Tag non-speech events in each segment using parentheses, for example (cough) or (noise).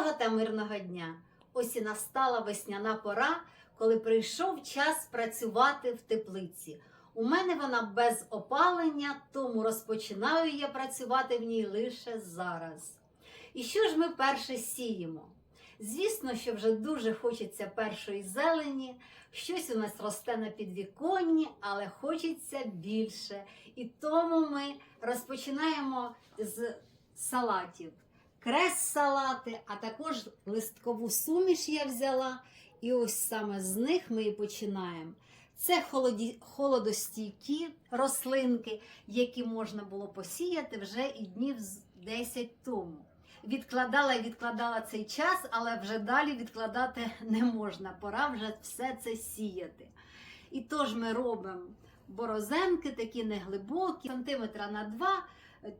Доброго та мирного дня! Ось і настала весняна пора, коли прийшов час працювати в теплиці. У мене вона без опалення, тому розпочинаю я працювати в ній лише зараз. І що ж ми перше сіємо? Звісно, що вже дуже хочеться першої зелені, щось у нас росте на підвіконні, але хочеться більше. І тому ми розпочинаємо з салатів. Крес-салати, а також листкову суміш я взяла. І ось саме з них ми і починаємо. Це холоді... холодостійкі рослинки, які можна було посіяти вже і днів 10 тому. Відкладала і відкладала цей час, але вже далі відкладати (laughs) не можна. Пора вже все це сіяти. І тож ми робимо борозенки, такі неглибокі, сантиметра на два,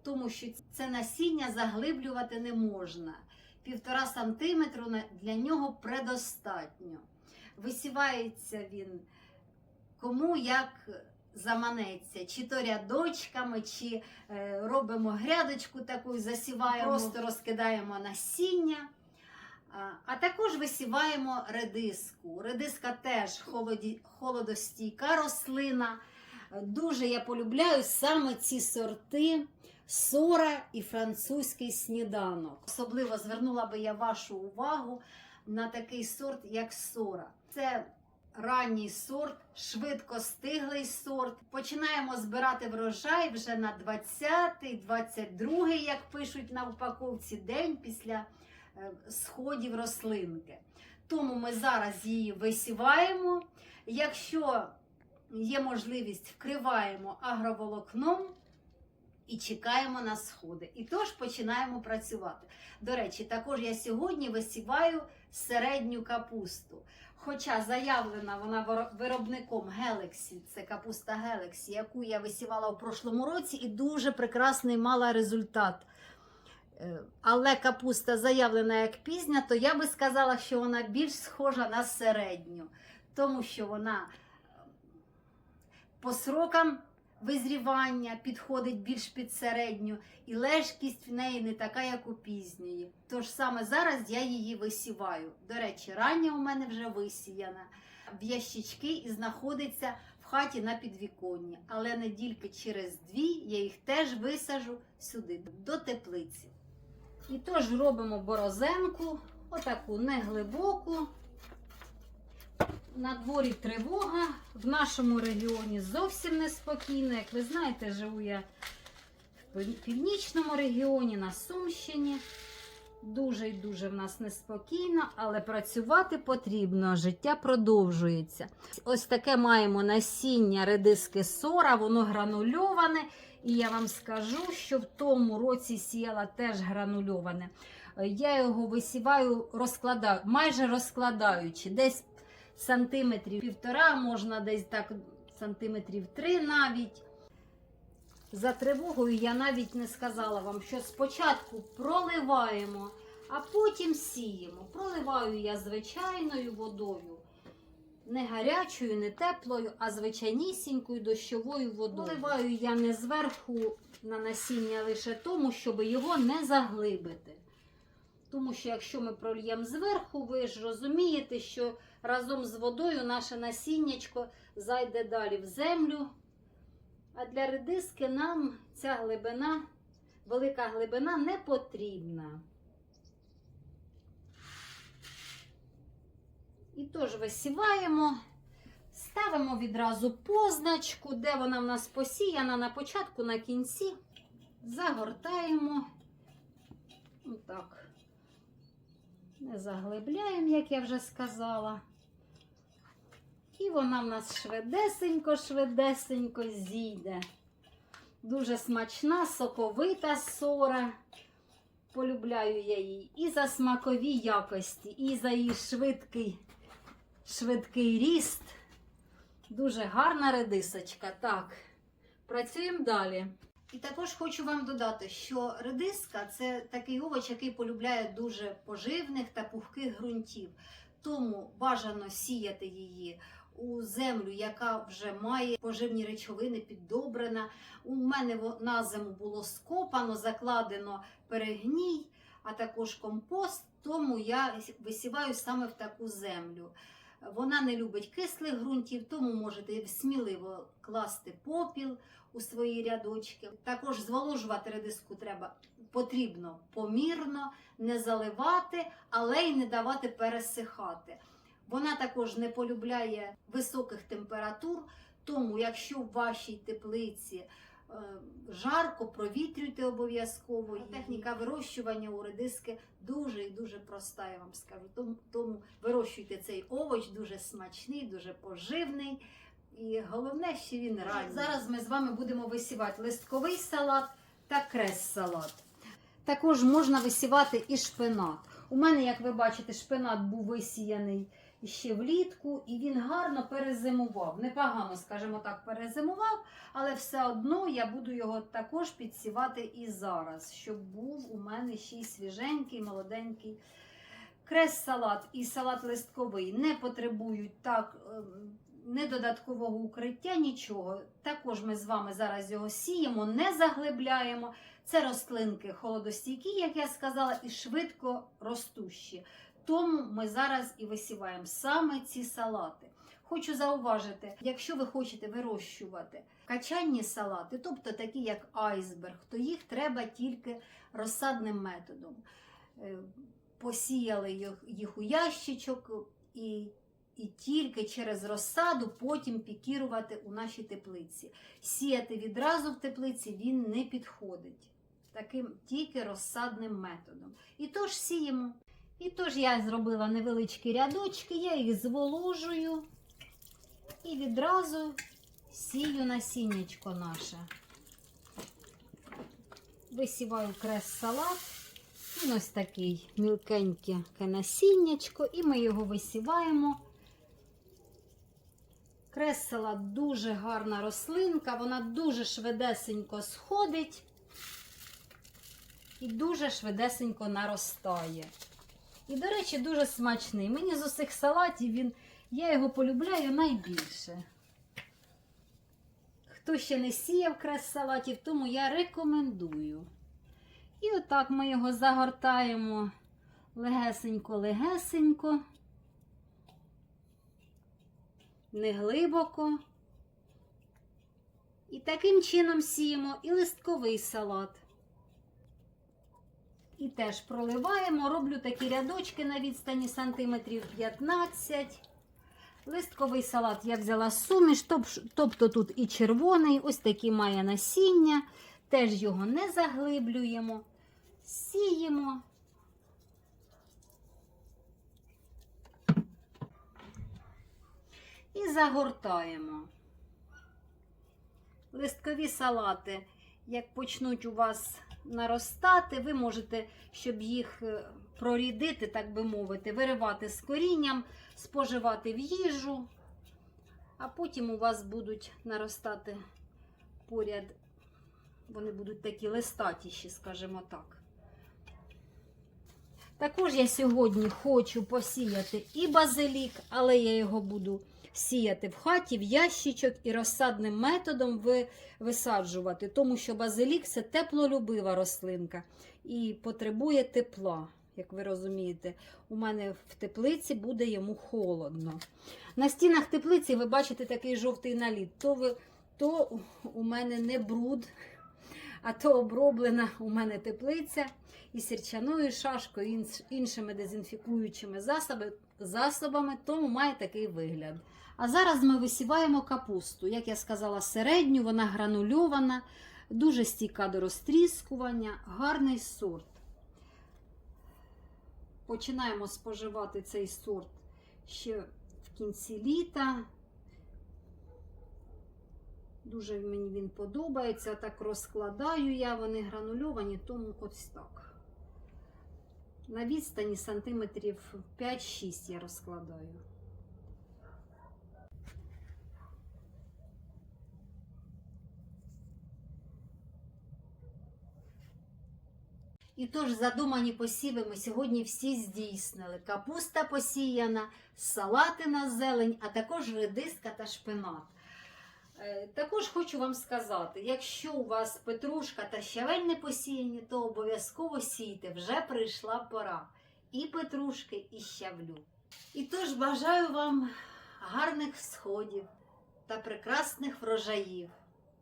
тому що це насіння заглиблювати не можна. Півтора сантиметру для нього предостатньо. Висівається він кому як заманеться, чи то рядочками, чи е, робимо грядочку таку, засіваємо, просто розкидаємо насіння. А, А також висіваємо редиску. Редиска теж холоді, холодостійка рослина. Дуже я полюбляю саме ці сорти сора і французький сніданок. Особливо звернула би я вашу увагу на такий сорт, як сора. Це ранній сорт, швидкостиглий сорт. Починаємо збирати врожай вже на 20-й, 22-й, як пишуть на упаковці, день після е, сходів рослинки. Тому ми зараз її висіваємо. Якщо є можливість, вкриваємо агроволокном і чекаємо на сходи. І тож починаємо працювати. До речі, також я сьогодні висіваю середню капусту. Хоча заявлена вона виробником Гелексі, це капуста Гелексі, яку я висівала в прошлому році і дуже прекрасний мала результат. Е, Але капуста заявлена як пізня, то я би сказала, що вона більш схожа на середню, тому що вона по срокам визрівання підходить більш під середню, і лежкість в неї не така, як у пізньої. Тож саме зараз я її висіваю. До речі, рання у мене вже висіяна в ящички і знаходиться в хаті на підвіконні. Але недільки через дві я їх теж висажу сюди, до теплиці. І тож робимо борозенку, отаку неглибоку. На дворі тривога. В нашому регіоні зовсім неспокійно. Як ви знаєте, живу я в північному регіоні, на Сумщині. Дуже і дуже в нас неспокійно, але працювати потрібно. Життя продовжується. Ось таке маємо насіння редиски сора, воно гранульоване. І я вам скажу, що в тому році сіяла теж гранульоване. Е, Я його висіваю, розкладаю, майже розкладаючи, десь сантиметрів півтора, можна десь так сантиметрів три навіть. За тривогою я навіть не сказала вам, що спочатку проливаємо, а потім сіємо. Проливаю я звичайною водою. Не гарячою, не теплою, а звичайнісінькою дощовою водою. Проливаю я не зверху на насіння лише тому, щоб його не заглибити. Тому що якщо ми прольємо зверху, ви ж розумієте, що разом з водою наше насіннячко зайде далі в землю. А для редиски нам ця глибина, велика глибина не потрібна. І тож висіваємо, ставимо відразу позначку, де вона в нас посіяна на початку, на кінці. Загортаємо. Отак. Не заглибляємо, як я вже сказала. І вона в нас швидесенько, швидесенько зійде. Дуже смачна, соковита сора. Полюбляю я її і за смакові якості, і за її швидкий, швидкий ріст. Дуже гарна редисочка. Так, працюємо далі. І також хочу вам додати, що редиска це такий овоч, який полюбляє дуже поживних та пухких ґрунтів. Тому бажано сіяти її у землю, яка вже має поживні речовини, піддобрена. У мене на зиму було скопано, закладено перегній, а також компост, тому я висіваю саме в таку землю. Вона не любить кислих ґрунтів, тому можете сміливо класти попіл у свої рядочки. Також зволожувати редиску треба потрібно помірно, не заливати, але й не давати пересихати. Вона також не полюбляє високих температур, тому якщо в вашій теплиці жарко, провітрюйте обов'язково. Техніка вирощування у редиски дуже і дуже проста, я вам скажу. Тому, тому вирощуйте цей овоч, дуже смачний, дуже поживний. І головне, що він ранній. Зараз ми з вами будемо висівати листковий салат та крес-салат. Також можна висівати і шпинат. У мене, як ви бачите, шпинат був висіяний ще влітку, і він гарно перезимував. Непогано, скажімо так, перезимував, але все одно я буду його також підсівати і зараз, щоб був у мене ще й свіженький, молоденький. Крес-салат і салат листковий не потребують так. ем, Не додаткового укриття, нічого. Також ми з вами зараз його сіємо, не заглибляємо. Це рослинки холодостійкі, як я сказала, і швидко ростущі. Тому ми зараз і висіваємо саме ці салати. Хочу зауважити, якщо ви хочете вирощувати качанні салати, тобто такі як айсберг, то їх треба тільки розсадним методом. Е, Посіяли їх- у ящичок і, і тільки через розсаду потім пікірувати у нашій теплиці. Сіяти відразу в теплиці він не підходить. Таким тільки розсадним методом. І тож сіємо. І тож я зробила невеличкі рядочки, я їх зволожую і відразу сію насіннячко наше. Висіваю крес-салат. Він ось такий мілкеньке насіннячко, і ми його висіваємо. Крес-салат дуже гарна рослинка, вона дуже швидесенько сходить і дуже швидесенько наростає. І, до речі, дуже смачний. Мені з усіх салатів він, я його полюбляю найбільше. Хто ще не сіяв крес салатів, тому я рекомендую. І отак ми його загортаємо легесенько-легесенько, не глибоко. І таким чином сіємо і листковий салат. І теж проливаємо, роблю такі рядочки на відстані сантиметрів 15. Листковий салат я взяла суміш, тобто тут і червоний, ось такий має насіння. Теж його не заглиблюємо, сіємо. І загортаємо. Листкові салати, як почнуть у вас наростати, ви можете, щоб їх е, прорідити, так би мовити, виривати з корінням, споживати в їжу, а потім у вас будуть наростати поряд, вони будуть такі листатіші, скажімо так. Також я сьогодні хочу посіяти і базилік, але я його буду сіяти в хаті, в ящичок і розсадним методом ви, висаджувати, тому що базилік це теплолюбива рослинка і потребує тепла. Як ви розумієте, у мене в теплиці буде йому холодно. На стінах теплиці ви бачите такий жовтий наліт. То, ви, то у мене не бруд, а то оброблена у мене теплиця і сірчаною шашкою, і іншими дезінфікуючими засобами, тому має такий вигляд. А зараз ми висіваємо капусту. Як я сказала, середню, вона гранульована, дуже стійка до розтріскування, гарний сорт. Починаємо споживати цей сорт ще в кінці літа. Дуже мені він подобається. Так розкладаю я, вони гранульовані, тому ось так. На відстані сантиметрів 5-6 я розкладаю. І тож задумані посіви ми сьогодні всі здійснили. Капуста посіяна, салати на зелень, а також редиска та шпинат. Е, Також хочу вам сказати, якщо у вас петрушка та щавель не посіяні, то обов'язково сійте, вже прийшла пора. І петрушки, і щавлю. І тож бажаю вам гарних сходів та прекрасних врожаїв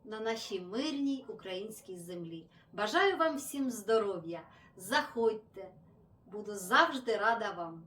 на нашій мирній українській землі. Бажаю вам всім здоров'я. Заходьте, буду завжди рада вам.